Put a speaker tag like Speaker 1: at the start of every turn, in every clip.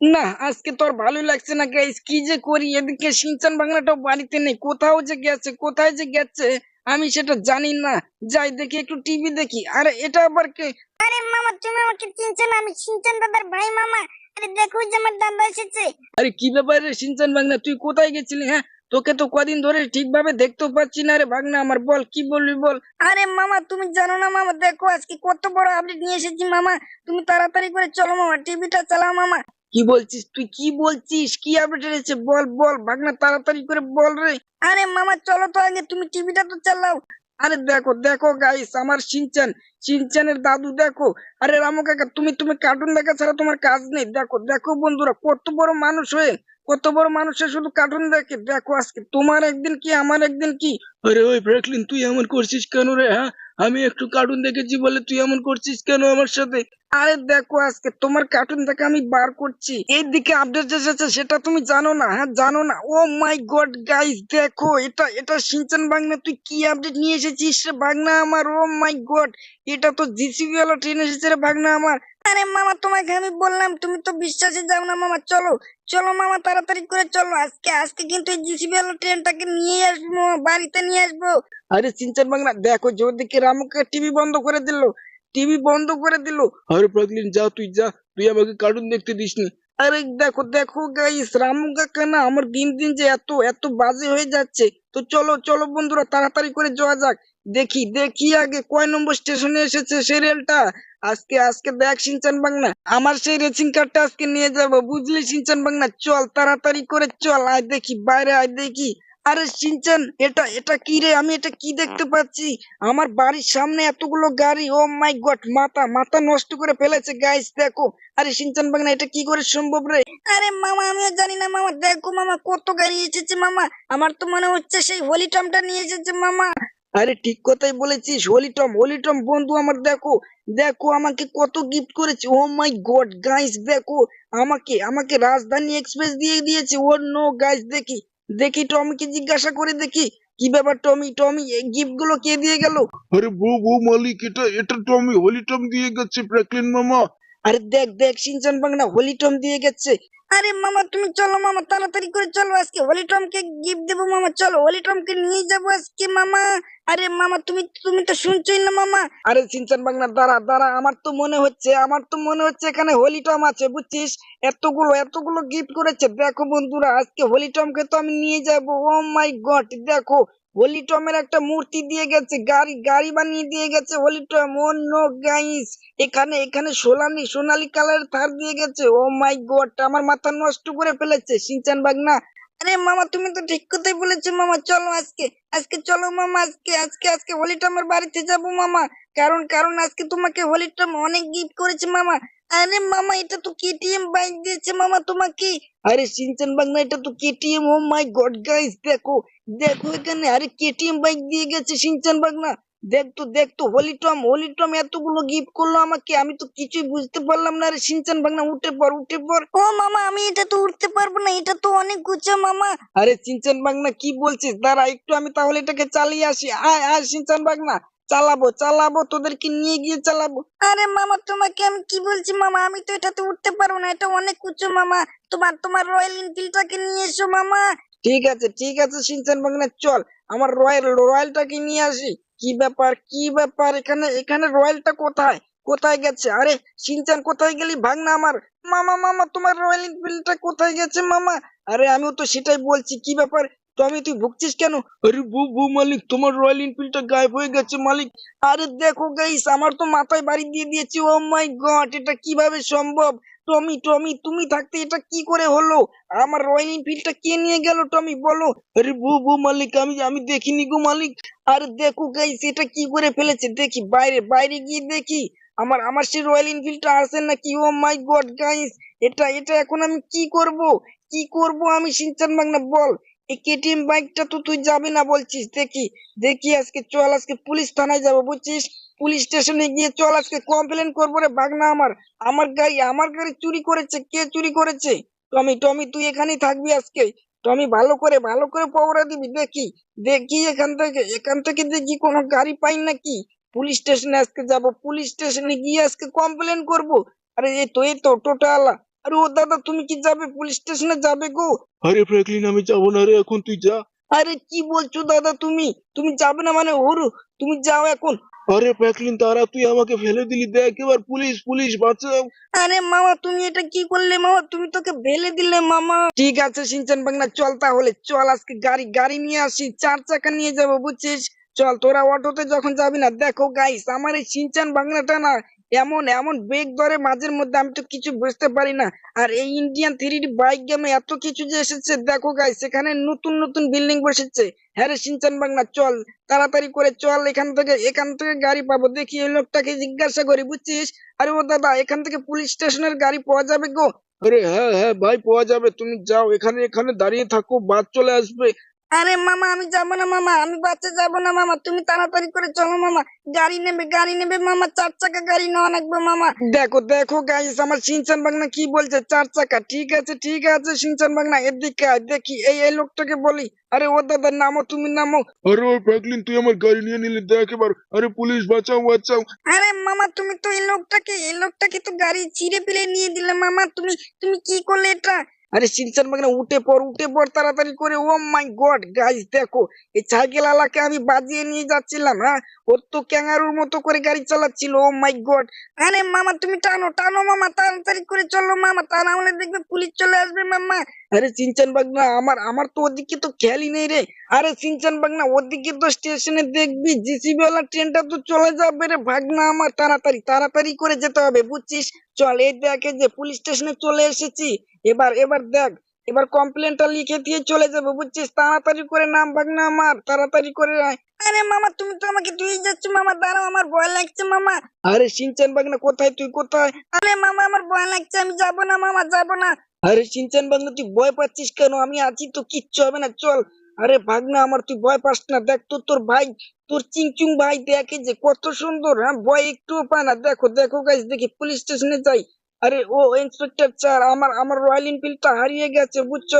Speaker 1: না আজকে তোর ভালো লাগছে না গাইস কি যে করি? এদিকে সিনচান বাংলাটাও বাড়িতে নেই। কোথাও যে গেছে কোথায় যে গেছে আমি সেটা জানি না। যাই দেখি একটু টিভি দেখি। আরে এটা আবার কে?
Speaker 2: আরে মামা তুমি আমাকে চিনছো না? আমি সিনচান দাদার ভাই মামা। আরে দেখো যে আমার দাদা এসেছে।
Speaker 1: আরে কি ব্যাপার রে সিনচান বাংলা? তুই কোথায় গেছিলি হ্যাঁ? তোকে তো কদিন ধরে ঠিকভাবে দেখতেও পাচ্ছি না রে ভাগনা আমার বল কি বলবি বল? আরে মামা তুমি জানো না মামা? দেখো আজকে কত বড় আপডেট নিয়ে এসেছি মামা। তুমি তাড়াতাড়ি করে চলো মামা টিভিটা চালাও মামা। কি বলছিস? তুই কি বলছিস? কি আপডেট এনেছে? বল বল। ভাগনা তাড়াতাড়ি করে বল রে। আরে মামা চলো তো আগে তুমি টিভিটা তো চালাও। আরে দেখো দেখো গাইস আমার সিনচান সিনচানের দাদু দেখো। আরে রামু কাকা তুমি তুমি কার্টুন দেখা ছাড়া তোমার কাজ নেই। দেখো দেখো বন্ধুরা কত বড় মানুষ হয়ে কত বড় মানুষের শুধু কার্টুন দেখে। দেখো আজকে তোমার একদিন কি আমার একদিন কি? আরে ওই ফ্র্যাঙ্কলিন তুই এমন করছিস কেন রে হ্যাঁ? আমি একটু কার্টুন দেখেছি বলে তুই এমন করছিস কেন আমার সাথে? আরে দেখো আজকে তোমার কার্টুন দেখে আমি বার করছি। এই দিকে আপডেট এসেছে সেটা তুমি জানো না হ্যাঁ জানো না। ও মাই গড গাইস দেখো, এটা এটা সিনচান বাংলা, তুই কি আপডেট নিয়ে এসেছিস রে বাংলা আমার? ও মাই গড এটা তো জিসিবি ওয়ালা ট্রেন এসেছে রে বাংলা আমার। আরে মামা, তোমাকে আমি বললাম, তুমি তো বিশ্বাসে যাও না মামা, চলো চলো মামা, তাড়াতাড়ি করে চলো। আজকে আজকে কিন্তু এই জিসিবি ওয়ালা ট্রেনটাকে নিয়ে আসব, বাড়িতে নিয়ে আসব। আরে সিনচান বাংলা, দেখো জোরদিকে রামুকে টিভি বন্ধ করে দিল। টিভি বন্ধ করে দিল। আরে প্রতিদিন যা, তুই যা। তুই আমাকে কার্টুন দেখতে দিসনি। আরে দেখো দেখো গাইস রামু কাকা না আমার দিন দিন যে এত এত বাজে হয়ে যাচ্ছে। তো চলো চলো বন্ধুরা, তাড়াতাড়ি করে যাওয়া যাক। দেখি দেখি আগে কয় নম্বর স্টেশনে এসেছে সেই রেলটা আজকে আজকে দেখ সিনচান বাংলা। আমার সেই রেসিং কার্ডটা আজকে নিয়ে যাব, বুঝলি সিনচান বাংলা? চল, তাড়াতাড়ি করে চল, আয় দেখি, বাইরে আয় দেখি। আরে সিনচান এটা এটা কি রে? আমি এটা কি দেখতে পাচ্ছি? আমার বাড়ির সামনে এতগুলো গাড়ি ও মাই গড মাথা মাথা নষ্ট করে ফেলেছে গাইস দেখো। আরে সিনচান বাংলা এটা কি করে সম্ভব রে? আরে মামা আমিও জানি না মামা দেখো মামা কত গাড়ি এসেছে মামা। আমার তো মনে হচ্ছে সেই হোলি টমটা নিয়ে এসেছে মামা। আরে ঠিক কথাই বলেছিস হোলি টম হোলি টম বন্ধু আমার দেখো। দেখো আমাকে কত গিফট করেছে ও মাই গড গাইস দেখো। আমাকে আমাকে রাজধানী এক্সপ্রেস দিয়ে দিয়েছে ও নো গাইস দেখি। দেখি টমিকে জিজ্ঞাসা করে দেখি, কি ব্যাপার টমি? টমি গিফটগুলো কে দিয়ে গেল?
Speaker 3: আরে বউ বউ, মালিক, এটা এটা টমি, হোলি টম দিয়ে গেছে ফ্র্যাঙ্কলিন মামা।
Speaker 1: আরে দেখ দেখ সিনচান বাংলা হোলি টম দিয়ে গেছে। আরে মামা তুমি চলো মামা তাড়াতাড়ি করে চলো আজকে। হোলি টমকে গিফট দেবো মামা চলো। হোলি টমকে নিয়ে যাব আজকে মামা। আরে মামা তুমি তুমি তো শুনছোই না মামা। আরে সিনচান বাংলা দাঁড়া দাঁড়া আমার তো মনে হচ্ছে আমার তো মনে হচ্ছে এখানে হোলি টম আছে বুঝছিস? এতগুলো এতগুলো গিফট করেছে। দেখো বন্ধুরা আজকে হোলি টমকে তো আমি নিয়ে যাব। ও মাই গড দেখো হোলি টমের একটা মূর্তি দিয়ে গেছে, গাড়ি গাড়ি বানিয়ে দিয়ে গেছে হোলি টম। ও নো গাইস এখানে এখানে সোনালি সোনালি কালার থার দিয়ে গেছে। ও মাই গড আমার মাথা নষ্ট করে ফেলেছে, সিনচান বাগ না আরে মামা, তুমি তো ঠিক কথাই বলেছ মামা, চলো আজকে আজকে চলো মামা, আজকে আজকে আজকে হোলি টমের বাড়িতে যাব মামা। কারণ কারণ আজকে তোমাকে হোলি টম অনেক গিফট করেছে মামা। আরে মামা এটা তো কেটিএম বাইক দিয়েছে মামা তোমাকে। আরে সিনচান বাগনা এটা তো KTM oh my god guys দেখো দেখো এখানে আরে কেটিএম বাইক দিয়ে গেছে সিনচান বাগনা। দেখ তো দেখ তো হোলি টম হোলি টম এতগুলো গিফট করল আমাকে আমি তো কিছুই বুঝতে পারলাম না। রে সিনচান বাগনা উঠে পড় উঠে পড়। ও মামা আমি এটা তো উঠতে পারব না এটা তো অনেক উঁচু মামা। আরে সিনচান বাগনা কি বলছিস? দাঁড়া একটু আমি তাহলে এটাকে চালিয়ে আসি। আয় আয় সিনচান বাগনা। চালাবো চালাবো তোদেরকে নিয়ে গিয়ে চালাবো। আরে মামা তোমাকে আমি কি বলছি মামা? আমি তো এটাতে উঠতে পারব না এটা অনেক উঁচু মামা। তোমার তোমার রয়্যাল এনফিল্ডটাকে নিয়ে এসো মামা। ঠিক আছে ঠিক আছে সিনচান বাগনা চল। আমার রয়্যাল রয়্যালটাকে নিয়ে আসি। কি ব্যাপার কি ব্যাপার? এখানে এখানে রয়্যালটা কোথায়? কোথায় গেছে? আরে সিনচান কোথায় গেলি? ভাগ না আমার। মামা মামা তোমার রয়্যাল এনফিল্ডটা কোথায় গেছে মামা? আরে আমিও তো সেটাই বলছি। কি ব্যাপার? টমি তুই ভুগছিস কেন? আরে বউ বউ মালিক, তোমার রয়্যাল এনফিল্ডটা গায়েব হয়ে গেছে মালিক। আরে দেখো গাইস আমার তো মাথায় বাড়ি দিয়ে দিয়েছি। ও মাই গড এটা কীভাবে সম্ভব? টমি টমি, তুমি থাকতে এটা কি করে হলো? আমার রয়্যাল এনফিল্ডটা কে নিয়ে গেল টমি, বলো? আরে বউ বউ মালিক, আমি আমি দেখিনি গো মালিক। আরে দেখো গাইস এটা কি করে ফেলেছে? দেখি, বাইরে বাইরে গিয়ে দেখি। আমার আমার সেই রয়্যাল এনফিল্ডটা আছে নাকি? ও মাই গড গাইস এটা এটা এখন আমি কি করব? কি করব আমি, সিনচান বাংলা বল। এই কেটিএম বাইকটা তো তুই যাবি না বলছিস? দেখি দেখি আজকে চল, আজকে পুলিশ থানায় যাব, বুঝছিস? পুলিশ স্টেশনে গিয়ে চল, আজকে কমপ্লেন করব রে বাগনা আমার। আমার গাড়ি আমার গাড়ি চুরি করেছে, কে চুরি করেছে? টমি টমি, তুই এখানেই থাকবি আজকে। টমি, ভালো করে ভালো করে পকড়া দিবি, দেখি। দেখি এখান থেকে এখান থেকে দেখি কোনো গাড়ি পাই নাকি? পুলিশ স্টেশনে আজকে যাব, পুলিশ স্টেশনে গিয়ে আজকে কমপ্লেন করব। আরে, এই তো এই তো টোটালা আরে ও দাদা তুমি কি যাবে? পুলিশ স্টেশনে যাবে গো?
Speaker 3: আরে ফ্র্যাঙ্কলিন আমি যাব না রে এখন তুই যা।
Speaker 1: আরে কি বলছো দাদা তুমি? তুমি যাবে না মানে হরু তুমি যাও এখন।
Speaker 3: আরে ফ্র্যাঙ্কলিন তারা তুই আমাকে ফেলে দিলি। দেখ এবার পুলিশ পুলিশ বাঁচাও।
Speaker 1: আরে মামা তুমি এটা কি করলে মামা? তুমি তোকে ফেলে দিলে মামা। ঠিক আছে সিনচান বাংলা চল তাহলে চল আজকে গাড়ি গাড়ি নিয়ে আসি চার চাকা নিয়ে যাব বুঝছিস? চল তোরা অটোতে যখন যাবি না দেখো গাইস আমার এই সিনচান বাংলাটা না এমন এমন ব্রেক ধরে মাঝের মধ্যে আমি তো কিছু বুঝতে পারি না। আর এই ইন্ডিয়ান থ্রি বাইক গেমে এত কিছু যে এসেছে, দেখো গাই সেখানে নতুন নতুন বিল্ডিং বসেছে। হ্যাঁ রে, সিনচান বাংলা, চল, তাড়াতাড়ি করে চল, এখান থেকে এখান থেকে গাড়ি পাবো। দেখি এই লোকটাকে জিজ্ঞাসা করি, বুঝছিস? আরে ও দাদা, এখান থেকে পুলিশ স্টেশনের গাড়ি পাওয়া যাবে গো।
Speaker 3: আরে হ্যাঁ হ্যাঁ ভাই, পাওয়া যাবে। তুমি যাও, এখানে এখানে দাঁড়িয়ে থাকো, বাস চলে আসবে।
Speaker 1: আরে মামা আমি যাব না মামা আমি বাচ্চা যাব না মামা তুমি তাড়াতাড়ি করে চলো মামা গাড়ি নেবে গাড়ি নেবে মামা চার চাকা গাড়ি নেওয়া লাগবে মামা। দেখো দেখো গাইস আমার সিনচান বাংলা কি বলছে? চার চাকা ঠিক আছে ঠিক আছে সিনচান বাংলা এদিকে আয়, দেখি এই এই লোকটাকে বলি। আরে ও দাদা নামো তুমি নামো।
Speaker 3: আরে ওই ফ্র্যাঙ্কলিন তুই আমার গাড়ি নিয়ে নিলি দেখ এবার। আরে পুলিশ বাঁচাও বাঁচাও।
Speaker 1: আরে মামা তুমি তো এই লোকটাকে এই লোকটাকে তো গাড়ি ছিঁড়ে ফেলে নিয়ে দিলে মামা তুমি তুমি কি করলে এটা? আরে সিনচান মানে উঠে পড় উঠে পড় তাড়াতাড়ি করে। ও মাই গড গাইস দেখো, এই সাইকেল আলাকে আমি বাজিয়ে নিয়ে যাচ্ছিলাম হ্যাঁ? ওর তো ক্যাঙ্গারুর মতো করে গাড়ি চালাচ্ছিল, ও মাই গড। আরে মামা, তুমি টানো টানো মামা, তাড়াতাড়ি করে চলো মামা, তা না হলে দেখবে পুলিশ চলে আসবে মামা। আরে সিনচান বাগনা আমার আমার তো ওদিকে তো খেয়ালই নেই রে। আরে সিনচান বাগনা ওদিকে তো স্টেশনে দেখবি জিসিবি ওয়ালা ট্রেনটা তো চলে যাবে রে। ভাগনা আমার, তাড়াতাড়ি তাড়াতাড়ি করে যেতে হবে, বুঝছিস? চল, এই দেখে যে পুলিশ স্টেশনে চলে এসেছি। এবার এবার দেখ, এবার কমপ্লেনটা লিখে দিয়ে চলে যাব, বুঝছিস? তাড়াতাড়ি করে নাম, ভাগনা আমার, তাড়াতাড়ি করে। আরে মামা, তুমি তো আমাকে ধুয়ে যাচ্ছ, মামা, দাঁড়াও, আমার ভয় লাগছে, মামা। আরে সিনচান বাগনা কোথায় তুই, কোথায়? আরে মামা, আমার ভয় লাগছে, আমি যাব না, মামা, যাব না। আরে সিনচান বাগনা তুই ভয় পাচ্ছিস কেন? আমি আছি তো, কিচ্ছু হবে না, চল। আরে ভাগনা আমার, তুই ভয় পাস না। দেখ তো তোর ভাই, তোর চিংচুং ভাই দেখে যে কত সুন্দর হ্যাঁ? ভয় একটুও পায় না। দেখো দেখো গাইস দেখি পুলিশ স্টেশনে যাই। আরে ও ইন্সপেক্টর স্যার আমার আমার রয়্যাল এনফিল্ডটা হারিয়ে গেছে, বুঝছ?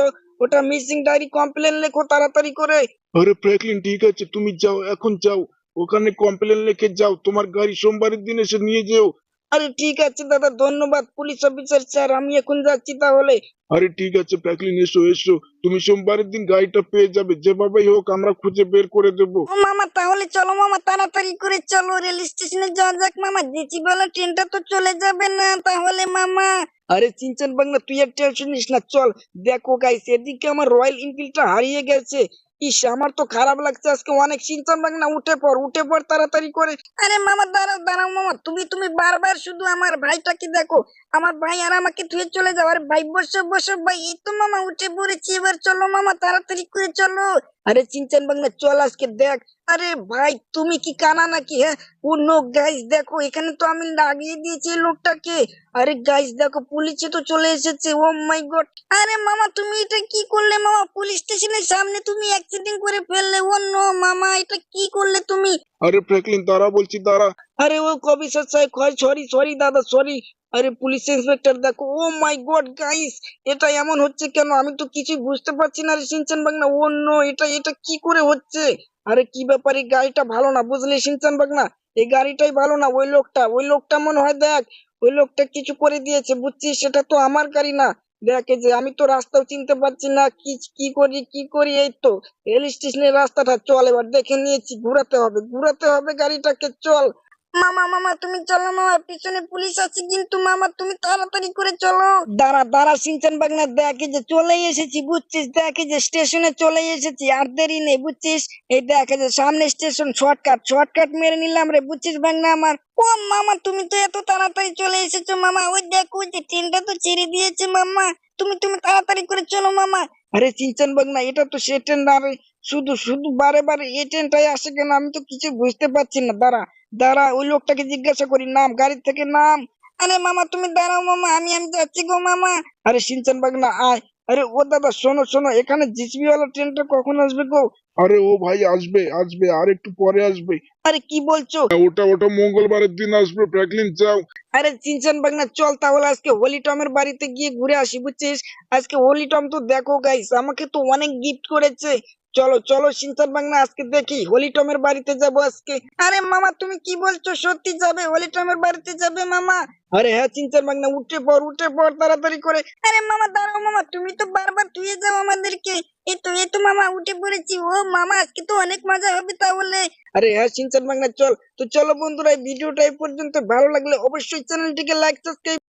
Speaker 1: ওটা মিসিং ডায়েরি কমপ্লেন লেখো তাড়াতাড়ি করে।
Speaker 3: আরে ফ্র্যাঙ্কলিন ঠিক আছে, তুমি যাও, এখন যাও। ওখানে কমপ্লেন লিখে যাও, তোমার গাড়ি সোমবারের দিন এসে নিয়ে যেও।
Speaker 1: আরে ঠিক আছে দাদা ধন্যবাদ পুলিশ অফিসার স্যার আমি এখন যাচ্ছি তাহলে।
Speaker 3: আরে ঠিক আছে ফ্র্যাঙ্কলিন এসো এসো। তুমি সোমবারের দিন গাড়িটা পেয়ে যাবে যেভাবেই হোক আমরা খুঁজে বের করে দেবো।
Speaker 1: ও মামা তাহলে চলো মামা তাড়াতাড়ি করে চলো রেল স্টেশনে যাওয়া যাক মামা। যেচি বলা ট্রেনটা তো চলে যাবে না তাহলে মামা। আরে চিনচান বাংলা তুই আর টেনশন নিস না চল। দেখো গাইস এদিকে আমার রয়্যাল এনফিল্ডটা হারিয়ে গেছে। ইস, আমার তো খারাপ লাগছে আজকে, অনেক চিনচান ভাবনা উঠে পর উঠে পর তাড়াতাড়ি করে। আরে মামা, দাঁড়াও দাঁড়াও মামা, তুমি তুমি বারবার শুধু আমার ভাইটাকে দেখো? আমার ভাই আর আমাকে ধুয়ে চলে যাও, আরে ভাই, বসো বসো, ভাই, এই তো মামা, উঠে পড়েছি, এবার চলো মামা, তাড়াতাড়ি করে চলো। আরে চিনচান বাংলা চল আজকে দেখ। আরে ভাই তুমি কি কানা নাকি হ্যাঁ? ও নো গাইস দেখো এখানে তো আমি লাগিয়ে দিয়েছি লোকটাকে। আরে গাইস দেখো পুলিশে তো চলে এসেছে ও মাই গড আরে মামা তুমি এটা কি করলে মামা? পুলিশ স্টেশনের সামনে তুমি অ্যাক্সিডেন্ট করে ফেললে। ও নো মামা এটা কি করলে তুমি?
Speaker 3: আরে ফ্র্যাঙ্কলিন দাঁড়া বলছি দাঁড়া।
Speaker 1: আরে ও কবিসার সাহেব সরি সরি দাদা সরি আরে পুলিশ ইন্সপেক্টর দেখো ও মাই গড গাইস এটা এমন হচ্ছে কেন? আমি তো কিছুই বুঝতে পারছি না রে সিনচান বাগনা। ও নো এটা এটা কি করে হচ্ছে? আরে কি ব্যাপার গাড়িটা ভালো না, বুঝলি সিনচান বাগনা? এই গাড়িটাই ভালো না, ওই লোকটা ওই লোকটা মনে হয় দেখ, ওই লোকটা কিছু করে দিয়েছে, বুঝছিস? সেটা তো আমার গাড়ি না। দেখে যে আমি তো রাস্তাও চিনতে পারছি না, কি কি করি কি করি, এই তো রেল স্টেশনের রাস্তাটা, চল এবার দেখে নিয়েছি, ঘুরাতে হবে ঘুরাতে হবে গাড়িটাকে, চল। মামা মামা, তুমি চলো, মামা, পিছনে পুলিশ আছে, কিন্তু মামা, তুমি তাড়াতাড়ি করে চলো। দাঁড়া দাঁড়া, সিনচান বাগনা, দেখে যে চলে এসেছি, বুঝছিস? দেখে যে স্টেশনে চলে এসেছি, আর দেরি নেই, বুঝছিস? এই দেখে যে সামনে স্টেশন, শর্টকাট শর্টকাট মেরে নিলাম রে, বুঝছিস বাগনা আমার? ও মামা, তুমি তো এত তাড়াতাড়ি চলে এসেছ, মামা, ওই দেখো যে ট্রেনটা তো ছেড়ে দিয়েছে, মামা। তুমি তুমি তাড়াতাড়ি করে চলো, মামা। আরে চিনচান বাগনা, এটা তো সে ট্রেন না রে শুধু শুধু বারে বারে এই ট্রেনটাই আসে কেন? আমি তো কিছু বুঝতে পারছি না। দাঁড়া দাঁড়া ওই লোকটাকে জিজ্ঞাসা করি নাম গাড়ি থেকে নাম। আরে মামা তুমি দাঁড়াও মামা আমি আমি যাচ্ছি গো মামা। আরে সিনচান বাগনা আয়। আরে ও দাদা শোনো শোনো এখানে জিসবি ওয়ালা ট্রেনটা কখন আসবে গো?
Speaker 3: আরে ও ভাই আসবে আসবে আর একটু পরে আসবে।
Speaker 1: আরে কি বলছো?
Speaker 3: ওটা ওটা মঙ্গলবারের দিন আসবে ফ্র্যাঙ্কলিন যাও।
Speaker 1: আরে চিনচান বাগনা চল তাহলে আজকে হোলি টমের বাড়িতে গিয়ে ঘুরে আসি বুঝছিস? আজকে হোলি টম তো দেখো গাইস আমাকে তো অনেক গিফট করেছে। চলো চলো সিনচান বাগনা আজকে দেখি, হোলি টমের বাড়িতে যাব আজকে। আরে মামা, তুমি কি বলছো? সত্যি যাবে, হোলি টমের বাড়িতে যাবে মামা। আরে হ্যাঁ চিনচান বাগনা উঠে পড় উঠে পড় তাড়াতাড়ি করে।
Speaker 2: আরে মামা, দাঁড়াও মামা, তুমি তো বারবার ধুয়ে যাও আমাদেরকে। এই তো এই তো মামা, উঠে পড়েছি। ও মামা, আজকে তো অনেক মজা হবে তাহলে।
Speaker 1: আরে হ্যাঁ সিনচান বাগনা চল। তো চলো বন্ধুরা, এই ভিডিওটা এই পর্যন্ত। ভালো লাগলে অবশ্যই চ্যানেলটিকে লাইক সাবস্ক্রাইব